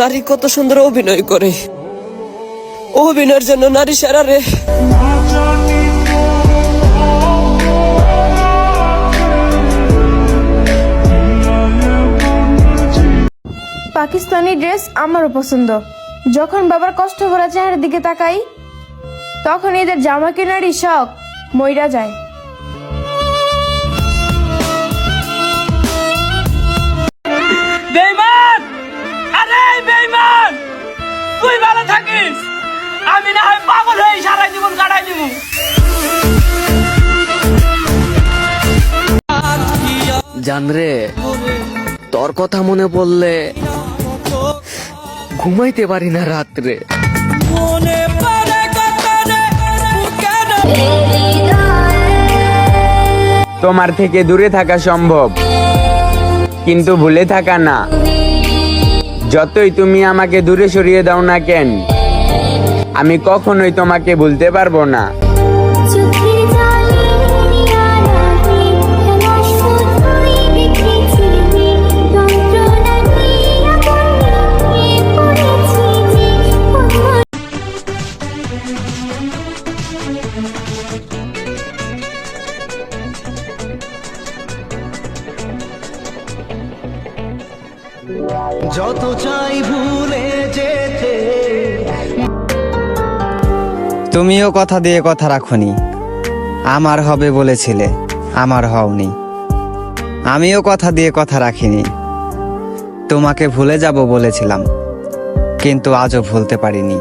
নারী কত সুন্দর অভিনয় করে। অভিনয়ের জন্য নারী সেরা রে। পাকিস্তানি ড্রেস আমারও পছন্দ। যখন বাবার কষ্ট ভরা চেহারার দিকে তাকাই, তখন এদের জামা কেনারই শখ মইরা যায়। পাগল জীবন কাটাই দিব। জানরে তোর কথা মনে পড়লে ঘুমাইতে পারি না রাত্রে। তোমার থেকে দূরে থাকা সম্ভব কিন্তু ভুলে থাকা না। যতই তুমি আমাকে দূরে সরিয়ে দাও না কেন আমি কখনোই তোমাকে ভুলতে পারব না। যত চাই ভুলে যেতে তুমিও কথা দিয়ে কথা রাখনি। আমার হবে বলেছিলে, আমার হওনি। আমিও কথা দিয়ে কথা রাখিনি। তোমাকে ভুলে যাব বলেছিলাম, কিন্তু আজও ভুলতে পারিনি।